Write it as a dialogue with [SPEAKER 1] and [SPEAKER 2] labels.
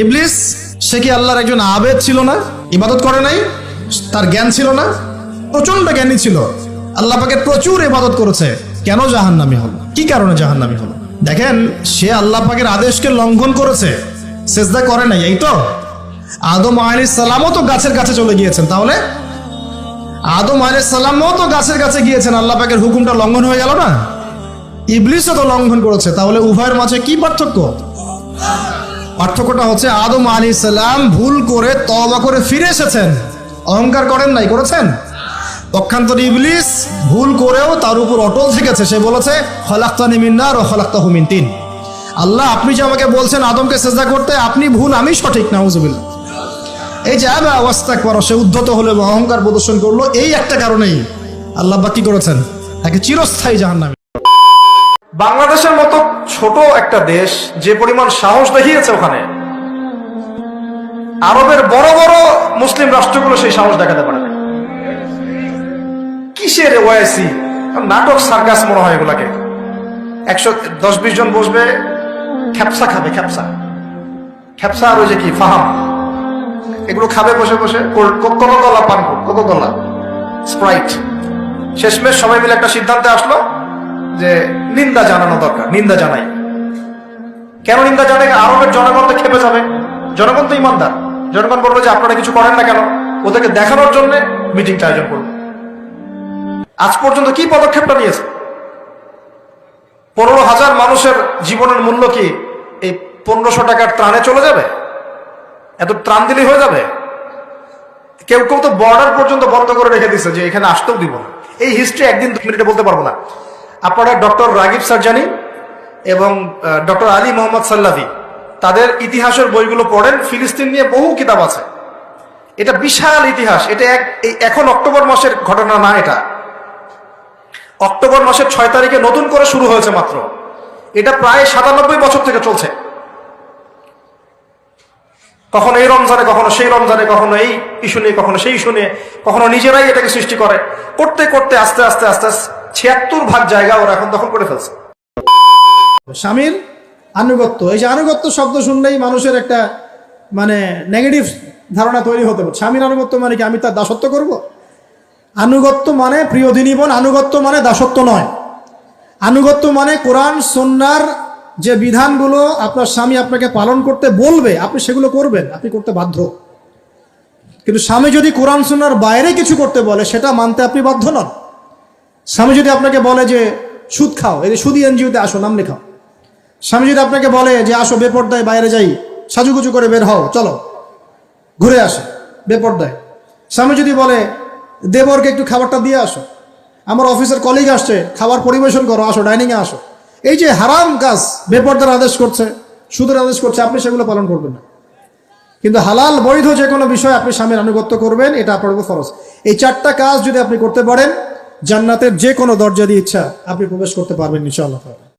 [SPEAKER 1] ইবলিস, সে কি আল্লাহর একজন আবেদ ছিল না? ইবাদত করে নাই? তার জ্ঞান ছিল না? প্রচণ্ড জ্ঞানী ছিল। আল্লাহ পাকে প্রচুর ইবাদত করেছে। কেন জাহান্নামি হলো? কি কারণে জাহান্নামি হলো? দেখেন, সে আল্লাহ পাকের আদেশকে লঙ্ঘন করেছে। সেজদা করে নাই, এই তো? আদম আলী সালামও তো গাছের কাছে চলে গিয়েছেন, তাহলে? আদম আলী সালামও তো গাছের কাছে গিয়েছেন, আল্লাহ পাকের হুকুমটা লঙ্ঘন হয়ে গেল না? ইবলিসও তো লঙ্ঘন করেছে, তাহলে উভয়ের মাঝে কি পার্থক্য? পার্থক্যটা হচ্ছে আদম আলী সাল্লাম ভুল করে তবা করে ফিরে এসেছেন। অহংকার করেন নাই, করেছেন? পক্ষান্তর ইবলিস ভুল করেও তার উপর অটল থেকেছে। সে বলেছে, খলাক্তানি মিন্নার ও খলাক্তা হুমিন তিন। আল্লাহ, আপনি যে আমাকে বলছেন আদমকে সেজদা করতে, আপনি ভুল, আমি সঠিক, নাউজুবিল্লাহ। এই যে, আবা অবস্থা করো সে উদ্ধত হলো এবং অহংকার প্রদর্শন করল। এই একটা কারণেই আল্লাহ বা কি করেছেন? তাকে চিরস্থায়ী জাহান্নামে
[SPEAKER 2] বাংলাদেশের মতো ছোট একটা দেশ যে পরিমাণ সাহস দেখিয়েছে ওখানে, আরবের বড় বড় মুসলিম রাষ্ট্রগুলো সেই সাহস দেখাতে পারে। কিসের ওয়াইসি? নাটক, সার্কাস মনে হয় এগুলাকে। একশো দশ বিশ জন বসবে, খ্যাপসা খাবে, খ্যাপসা। খ্যাপসা আর ওই যে কি, ফাহাম। এগুলো খাবে বসে বসে কোকোকলা পান কোকোকলা, স্প্রাইট। শেষমেশ সবাই মিলে একটা সিদ্ধান্তে আসলো যে নিন্দা জানানো দরকার, নিন্দা জানাই। কেন নিন্দা জানাই? আরবের জনগণ তো খেপে যাবে। জনগণ তো ইমানদার। জনগণ বলবে যে, আপনারা কিছু করেন না কেন? ওদেরকে দেখানোর জন্য মিটিংটা আয়োজন করব আজ পর্যন্ত কি পদক্ষেপটা নিয়েছে? পনেরো হাজার মানুষের জীবনের মূল্য কি এই পনেরোশো টাকার ত্রাণে চলে যাবে? এত ত্রাণ দিলেই হয়ে যাবে? কেউ কেউ তো বর্ডার পর্যন্ত বন্ধ করে রেখে দিচ্ছে যে, এখানে আসতেও দিব না। এই হিস্ট্রি একদিন দু মিনিটে বলতে পারব না। আপনারা ডক্টর রাগিব সার্জানি এবং ডক্টর আলী মোহাম্মদ সাল্লাভি, তাদের ইতিহাসের বইগুলো পড়েন, ফিলিস্তিন নিয়ে বহু কিতাব আছে। এটা বিশাল ইতিহাস, এটা এক এখন অক্টোবর মাসের ঘটনা না এটা। অক্টোবর মাসের ছয় তারিখে নতুন করে শুরু হয়েছে মাত্র। এটা প্রায় সাতানব্বই বছর থেকে চলছে। কখনো এই রমজানে, কখনো সেই রমজানে, কখনো এই ইস্যু নিয়ে, কখনো সেই ইস্যু নিয়ে, কখনো নিজেরাই এটাকে সৃষ্টি করে। করতে করতে আস্তে আস্তে আস্তে আস্তে ছিয়াত্তর ভাগ জায়গা ওরা এখন দখল করে ফেলছে।
[SPEAKER 1] স্বামীর আনুগত্য, এই যে আনুগত্য শব্দ শুনলেই মানুষের একটা মানে নেগেটিভ ধারণা তৈরি হতে পারে। স্বামীর আনুগত্য মানে কি আমি তার দাসত্ব করব? আনুগত্য মানে প্রিয়দিনী বোন আনুগত্য মানে দাসত্ব নয়। আনুগত্য মানে কোরআন সন্ন্যার যে বিধানগুলো আপনার স্বামী আপনাকে পালন করতে বলবে, আপনি সেগুলো করবেন, আপনি করতে বাধ্য। কিন্তু স্বামী যদি কোরআন সন্ন্যার বাইরে কিছু করতে বলে, সেটা মানতে আপনি বাধ্য নন। স্বামী যদি আপনাকে বলে যে, সুদ খাও, এই সুদি এনজিওতে আসো, নাম লেখাও। স্বামী যদি আপনাকে বলে যে, আসো বেপর্দায় বাইরে যাই, সাজুগুজু করে বের হও, চলো, ঘুরে আসো, বেপর্দায়। স্বামী যদি বলে, দেবরকে একটু খাবারটা দিয়ে আসো, আমার অফিসের কলিগ আসছে, খাবার পরিবেশন করো, আসো, ডাইনিংয়ে আসো। এই যে হারাম কাজ বেপর্দার আদেশ করছে, সুদের আদেশ করছে, আপনি সেগুলো পালন করবেন না। কিন্তু হালাল, বৈধ যে কোনো বিষয় আপনি স্বামীর আনুগত্য করবেন, এটা আপনার উপর ফরজ। এই চারটা কাজ যদি আপনি করতে পারেন জান্নাতের যে কোনো দরজা দিয়ে ইচ্ছা আপনি প্রবেশ করতে পারবেন ইনশাআল্লাহ